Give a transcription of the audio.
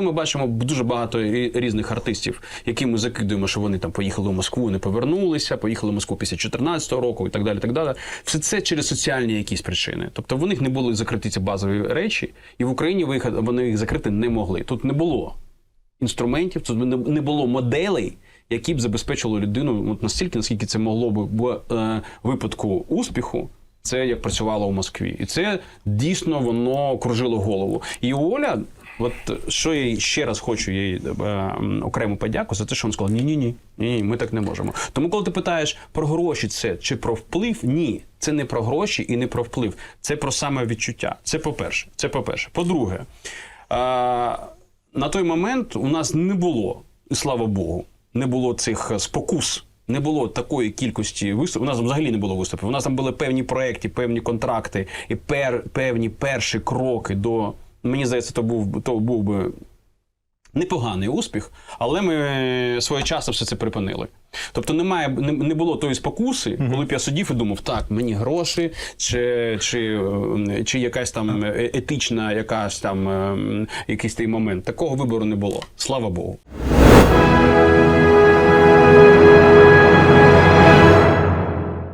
коли ми бачимо дуже багато різних артистів, які ми закидуємо, що вони там поїхали в Москву, не повернулися, поїхали в Москву після 2014 року і так далі. так далі. Все це через соціальні якісь причини. Тобто в них не були закриті ці базові речі, і в Україні вони їх закрити не могли. Тут не було інструментів, тут не- було моделей, які б забезпечили людину от настільки, наскільки це могло б в е, випадку успіху. Це як працювало у Москві, і це дійсно воно кружило голову. І Оля, от що я ще раз хочу їй е, окрему подяку за те, що вона сказала: ні, ні, ні, ні, ми так не можемо. Тому, коли ти питаєш про гроші, це чи про вплив, ні, це не про гроші і не про вплив. Це про самовідчуття. Це по-перше. Це по-перше. По-друге, е, на той момент у нас не було, і слава Богу, не було цих спокус. Не було такої кількості виступів. У нас взагалі не було виступів. У нас там були певні проекти, певні контракти і пер, певні перші кроки до. Мені здається, то був то був би непоганий успіх, але ми своєчасно все це припинили. Тобто немає, не, не було тої спокуси, коли б я сидів і думав, так, мені гроші, чи, чи, е, чи якась там е, етична, якась там е, якийсь той момент. Такого вибору не було. Слава Богу.